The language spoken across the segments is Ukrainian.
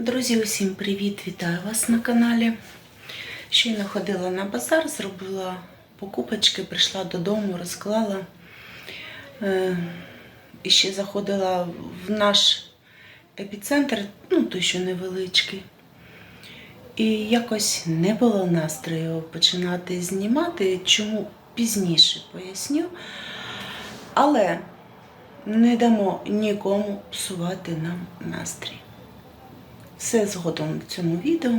Друзі, усім привіт! Вітаю вас на каналі. Щойно ходила на базар, зробила покупочки, прийшла додому, розклала. Е, І ще заходила в наш епіцентр, ну той, що невеличкий. І якось не було настрою починати знімати, чому пізніше поясню. Але не дамо нікому псувати нам настрій. Все згодом в цьому відео.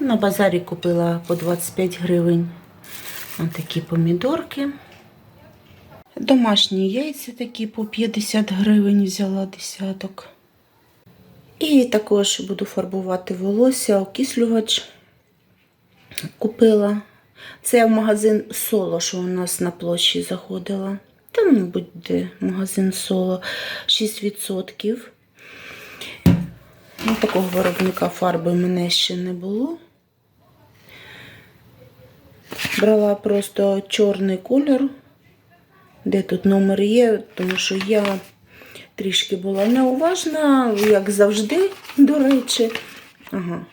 На базарі купила по 25 гривень такі помідорки. Домашні яйця такі по 50 гривень взяла десяток. І також буду фарбувати волосся, окислювач купила. Це я в магазин соло, що у нас на площі заходила. Там, мабуть, де магазин соло 6%. Ну, такого виробника фарби в мене ще не було. Брала просто чорний колір, де тут номер є, тому що я трішки була неуважна, як завжди, до речі. Ага,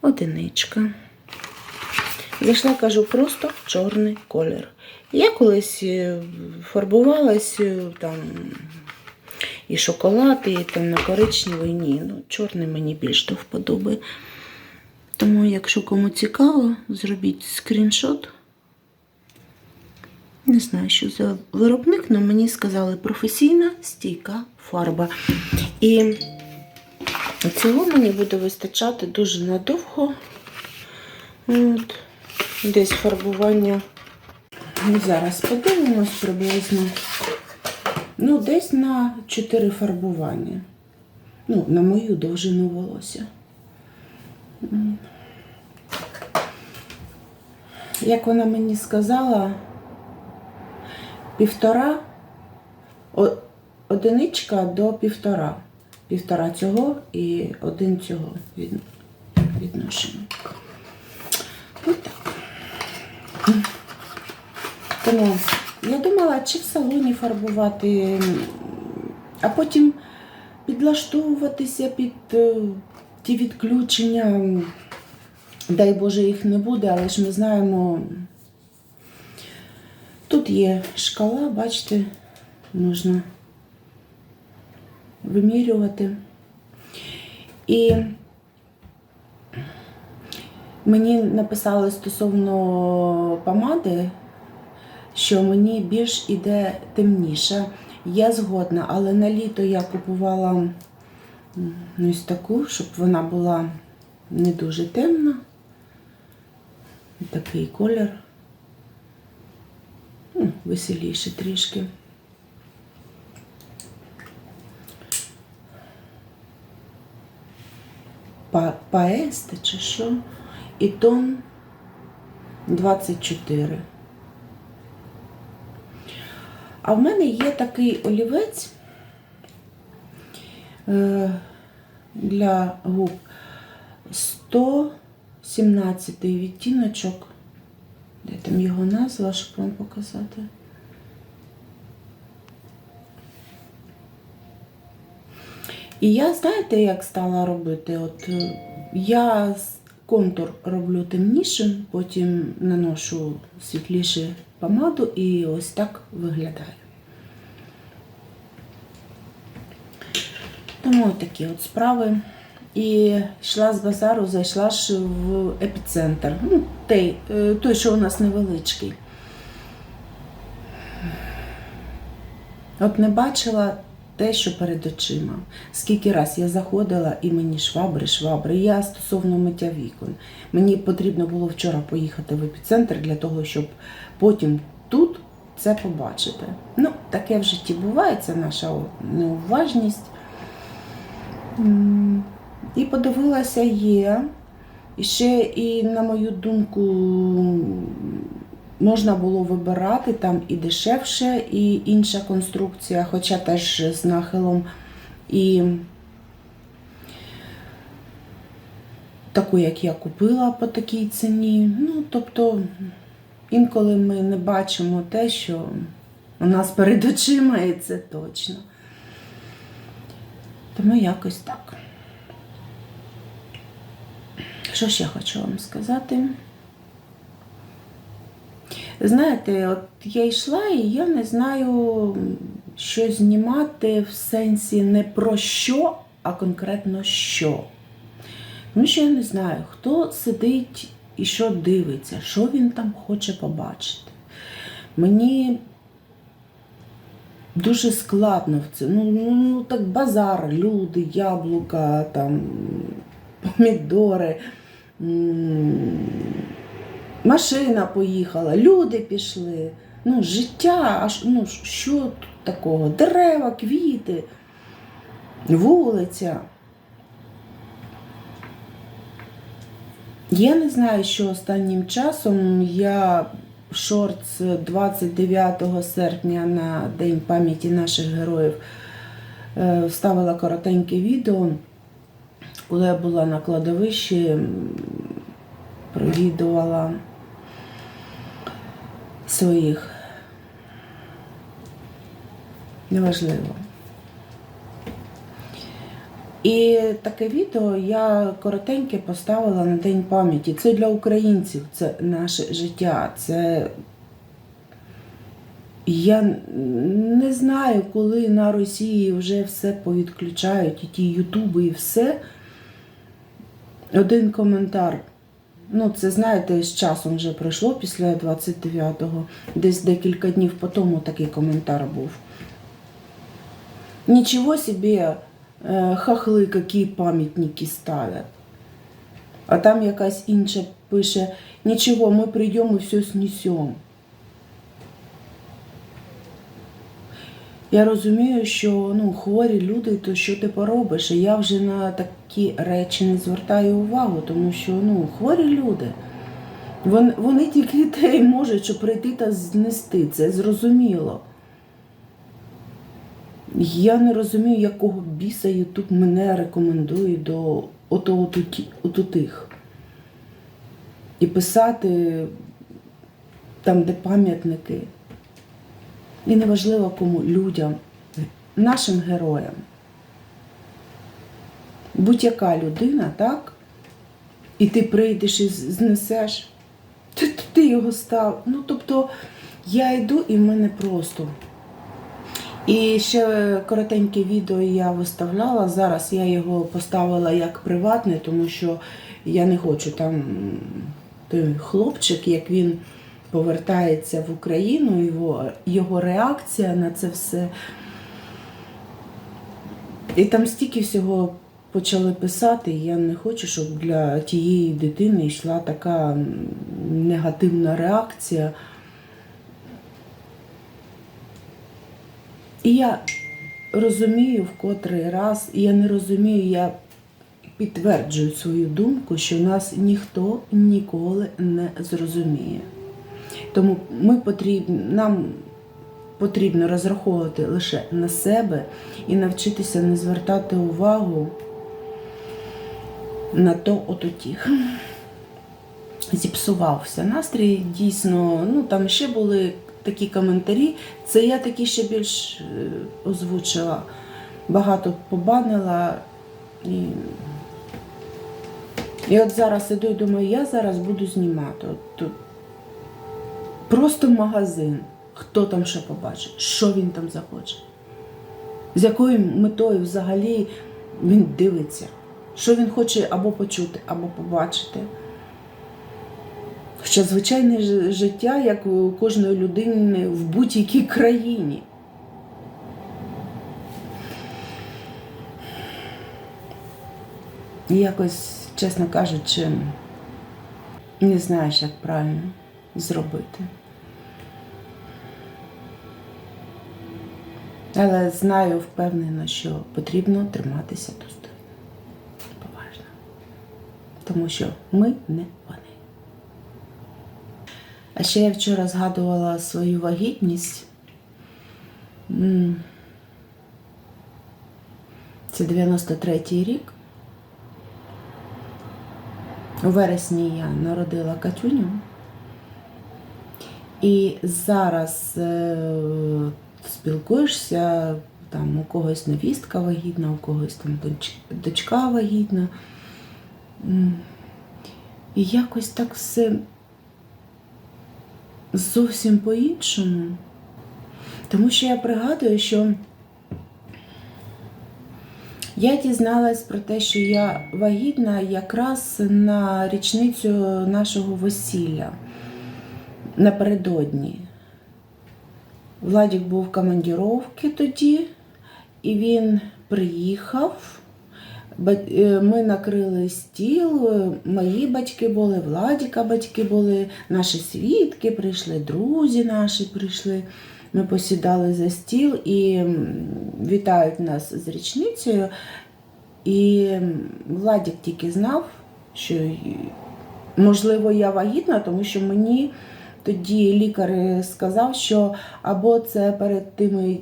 одиничка. Зайшла, кажу, просто чорний колір. Я колись е, фарбувалась е, там і шоколад, і темно-коричневий. Ні, ну, чорний мені більш до вподоби. Тому, якщо кому цікаво, зробіть скріншот. Не знаю, що за виробник, але мені сказали професійна стійка фарба. І цього мені буде вистачати дуже надовго. От. Десь фарбування. Зараз подивимось приблизно. Ну, десь на 4 фарбування. Ну, на мою довжину волосся. Як вона мені сказала, півтора, одиничка до півтора. Півтора цього і один цього від, відношення. Ось так. Тому думала, чи в салоні фарбувати, а потім підлаштовуватися під е, ті відключення. Дай Боже, їх не буде, але ж ми знаємо, тут є шкала, бачите, можна вимірювати. І мені написали стосовно помади, що мені більш іде темніше. Я згодна, але на літо я купувала ось таку, щоб вона була не дуже темна. Такий колір. Ну, Веселіше трішки. Па- Паесте чи що? І тон 24. А в мене є такий олівець е, для губ 117 відтіночок. Де там його назва, щоб вам показати? І я, знаєте, як стала робити? От е, я контур роблю темнішим, потім наношу світліше помаду і ось так виглядає. Тому такі от справи. І йшла з базару, зайшла ж в епіцентр. Ну, той, е, той, що у нас невеличкий. От не бачила те, що перед очима. Скільки раз я заходила і мені швабри, швабри. Я стосовно миття вікон. Мені потрібно було вчора поїхати в епіцентр для того, щоб потім тут це побачити. Ну, таке в житті буває, це наша неуважність. І подивилася є. І ще, і, на мою думку, можна було вибирати там і дешевше, і інша конструкція, хоча теж з нахилом. І таку, як я купила по такій ціні. Ну, тобто, інколи ми не бачимо те, що у нас перед очима, і це точно. Тому якось так. Що ще хочу вам сказати? Знаєте, от я йшла і я не знаю, що знімати в сенсі не про що, а конкретно що. Тому що я не знаю, хто сидить і що дивиться, що він там хоче побачити. Мені дуже складно в це. Ну, ну, так базар, люди, яблука, там, помідори. Машина поїхала, люди пішли. Ну, життя, а ш- ну, що тут такого? Дерева, квіти, вулиця. Я не знаю, що останнім часом я шортс 29 серпня на День пам'яті наших героїв е, вставила коротеньке відео, коли я була на кладовищі, провідувала своїх. Неважливо. І таке відео я коротеньке поставила на День пам'яті. Це для українців, це наше життя. Це я не знаю, коли на Росії вже все повідключають, і ті Ютуби, і все. Один коментар. Ну, це знаєте, з часом вже пройшло після 29-го. Десь декілька днів по тому такий коментар був. Ничего себе, хахли, які пам'ятники ставлять. А там якась інша пише: нічого, ми прийдемо і все снесемо. Я розумію, що ну, хворі люди, то що ти поробиш? І я вже на такі речі не звертаю увагу, тому що ну, хворі люди. Вони, вони тільки й можуть, що прийти та знести. Це зрозуміло. Я не розумію, якого біса Ютуб мене рекомендує до ото. І писати там, де пам'ятники. І неважливо кому людям, нашим героям. Будь-яка людина, так? І ти прийдеш і знесеш, ти, ти його став. Ну, тобто, я йду і в мене просто. І ще коротеньке відео я виставляла. Зараз я його поставила як приватне, тому що я не хочу там той хлопчик, як він повертається в Україну, його, його реакція на це все. І там стільки всього почали писати, і я не хочу, щоб для тієї дитини йшла така негативна реакція. І я розумію в котрий раз, і я не розумію, я підтверджую свою думку, що нас ніхто ніколи не зрозуміє. Тому ми потрібні, нам потрібно розраховувати лише на себе і навчитися не звертати увагу на то от утіх. Зіпсувався настрій, дійсно, ну там ще були такі коментарі. Це я такі ще більш е, озвучила. Багато побанила. І, і от зараз іду і думаю, я зараз буду знімати. От Просто магазин. Хто там що побачить, що він там захоче. З якою метою взагалі він дивиться, що він хоче або почути, або побачити. Хоча звичайне життя, як у кожної людини в будь-якій країні. І якось, чесно кажучи, не знаєш, як правильно зробити. Але знаю впевнено, що потрібно триматися достойно. Поважно. Тому що ми не вони. А ще я вчора згадувала свою вагітність. Це 93-й рік. У вересні я народила Катюню. І зараз е, спілкуєшся, там у когось невістка вагітна, у когось там дочка вагітна. І якось так все зовсім по-іншому. Тому що я пригадую, що я дізналась про те, що я вагітна якраз на річницю нашого весілля напередодні. Владік був в командіровці тоді, і він приїхав. Е, Ми накрили стіл, е, мої батьки були, Владіка батьки були, наші свідки прийшли, друзі наші прийшли. Ми посідали за стіл і вітають нас з річницею. І Владік тільки знав, що можливо я вагітна, тому що мені тоді лікар сказав, що або це перед тими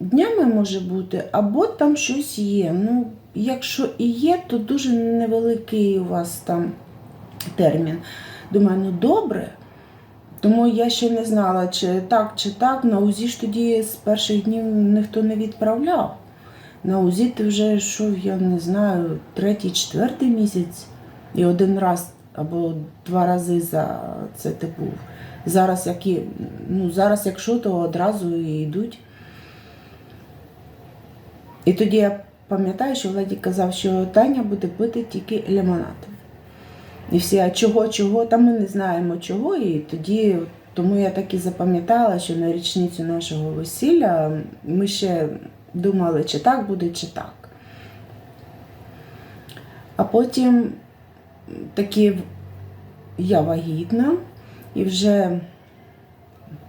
днями може бути, або там щось є. Ну, якщо і є, то дуже невеликий у вас там термін. Думаю, ну добре. Тому я ще не знала, чи так, чи так. На УЗІ ж тоді з перших днів ніхто не відправляв. На УЗІ ти вже йшов, я не знаю, третій, четвертий місяць і один раз або два рази за це ти був. Зараз, які, ну, зараз якщо, то одразу і йдуть. І тоді я пам'ятаю, що Владик казав, що Таня буде пити тільки лимонад. І всі, а чого, чого, та ми не знаємо чого. І тоді, тому я так і запам'ятала, що на річницю нашого весілля ми ще думали, чи так буде, чи так. А потім таки я вагітна, і вже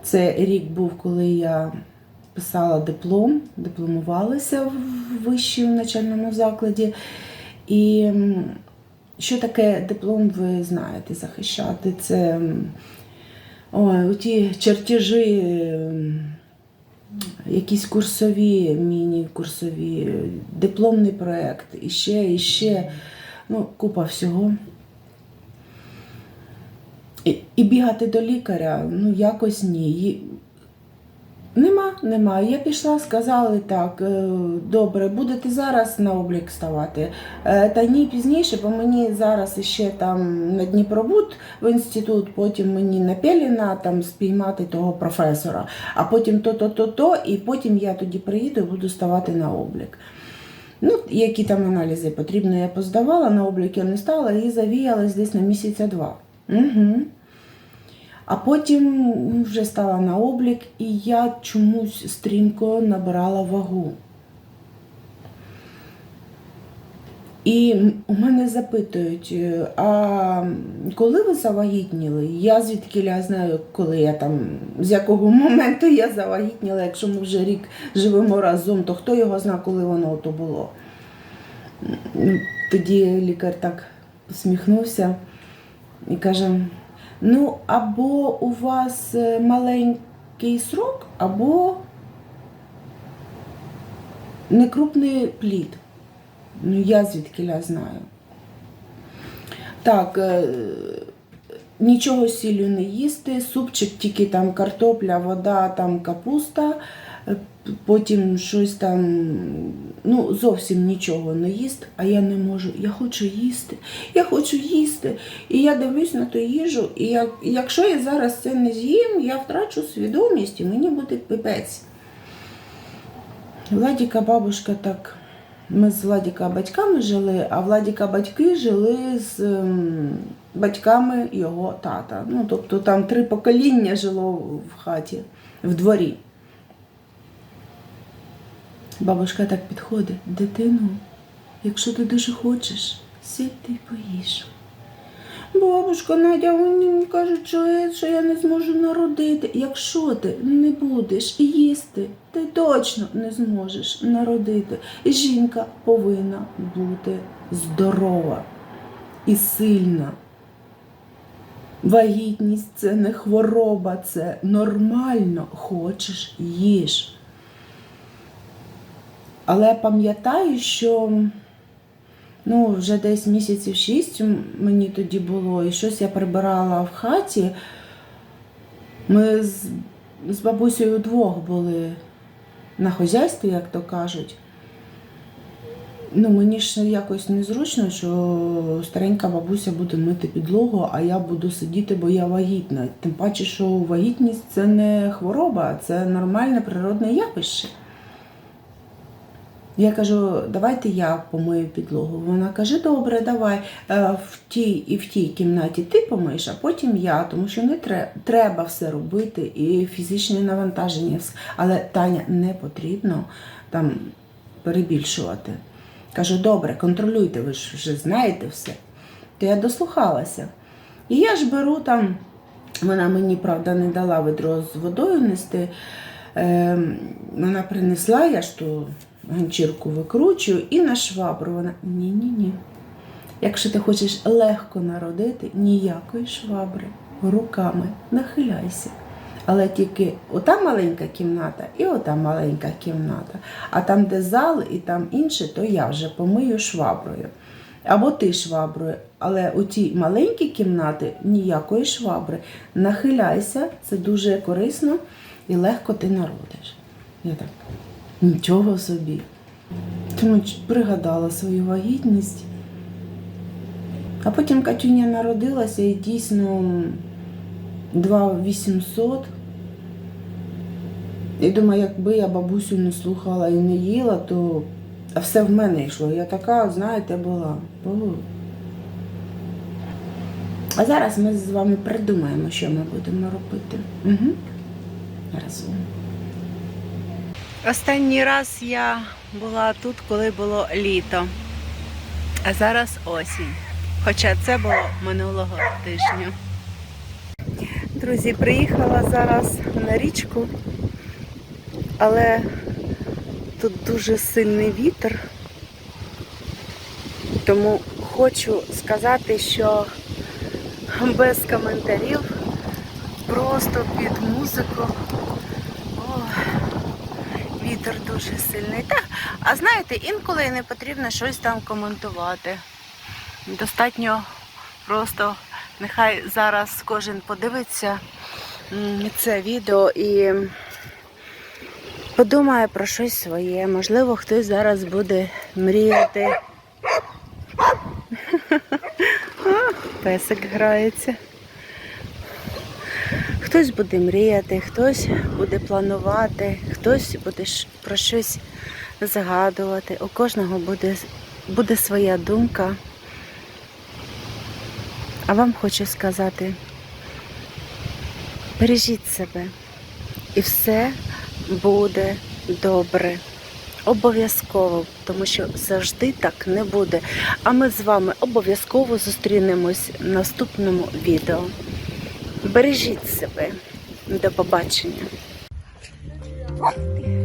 це рік був, коли я писала диплом, дипломувалася в вищому навчальному закладі. І що таке диплом, ви знаєте, захищати? Це ті чертежі, якісь курсові, міні-курсові, дипломний проєкт, і ще, і ще, ну, купа всього. І, бігати до лікаря, ну якось ні. Нема, нема. Я пішла, сказали так, е, добре, будете зараз на облік ставати. Е, Та ні пізніше, бо мені зараз ще там на Дніпробуд в інститут, потім мені на Пеліна там спіймати того професора, а потім то-то, то-то, і потім я тоді приїду і буду ставати на облік. Ну, які там аналізи потрібно, я поздавала, на облік я не стала і завіялась десь на місяця два. Угу. А потім вже стала на облік, і я чомусь стрімко набирала вагу. І у мене запитують, е, а коли ви завагітніли? Я звідки я знаю, коли я там, з якого моменту я завагітніла, якщо ми вже рік живемо разом, то хто його знає, коли воно то було. Тоді лікар так посміхнувся і каже: ну, або у вас е, маленький срок, або некрупний плід. Ну, я звідки знаю. Так, е, нічого сіллю не їсти, супчик, тільки там картопля, вода, там капуста, потім щось там, ну, зовсім нічого не їсти, а я не можу. Я хочу їсти, я хочу їсти. І я дивлюсь на ту їжу, і як, якщо я зараз це не з'їм, я втрачу свідомість і мені буде пипець. Владіка бабушка так. Ми з Владіка батьками жили, а Владіка батьки жили з ем, батьками його тата. Ну, тобто там три покоління жило в хаті, в дворі. Бабушка так підходить, дитину, якщо ти дуже хочеш, сядь ти й поїж. Бабушка Надя, вони кажуть, що я не зможу народити. Якщо ти не будеш їсти, ти точно не зможеш народити. Жінка повинна бути здорова і сильна. Вагітність це не хвороба, це нормально. Хочеш їж. Але пам'ятаю, що ну, вже десь місяців шість мені тоді було, і щось я прибирала в хаті. Ми з, з бабусею вдвох були на хазяйстві, як то кажуть. Ну, мені ж якось незручно, що старенька бабуся буде мити підлогу, а я буду сидіти, бо я вагітна. Тим паче, що вагітність це не хвороба, це нормальне природне явище. Я кажу, давайте я помию підлогу. Вона каже, добре, давай Е, в тій і в тій кімнаті ти помиєш, а потім я, тому що не треба, треба все робити, і фізичне навантаження. Але Таня не потрібно там перебільшувати. Кажу, добре, контролюйте, ви ж вже знаєте все. То я дослухалася. І я ж беру там, вона мені, правда, не дала ведро з водою нести. Ем, вона принесла, я ж ту ганчірку викручую і на швабру. Вона ні-ні-ні. Якщо ти хочеш легко народити, ніякої швабри руками нахиляйся. Але тільки ота маленька кімната і ота маленька кімната. А там, де зал і там інше, то я вже помию шваброю. Або ти шваброю. Але у ті маленькі кімнати ніякої швабри. Нахиляйся, це дуже корисно і легко ти народиш. Я так, нічого собі. Тому пригадала свою вагітність. А потім Катюня народилася і дійсно 2800. І думаю, якби я бабусю не слухала і не їла, то все в мене йшло. Я така, знаєте, була. Бу. А зараз ми з вами придумаємо, що ми будемо робити. Угу. Разом. Останній раз я була тут, коли було літо, а зараз осінь. Хоча це було минулого тижня. Друзі, приїхала зараз на річку, але тут дуже сильний вітер. Тому хочу сказати, що без коментарів, просто під музику. Вітер дуже сильний. Та, а знаєте, інколи не потрібно щось там коментувати. Достатньо просто нехай зараз кожен подивиться це відео і подумає про щось своє. Можливо, хтось зараз буде мріяти. Песик грається. Хтось буде мріяти, хтось буде планувати, хтось буде про щось згадувати. У кожного буде, буде своя думка. А вам хочу сказати, бережіть себе, і все буде добре. Обов'язково, тому що завжди так не буде. А ми з вами обов'язково зустрінемось в наступному відео. Бережіть себе. До побачення. 快点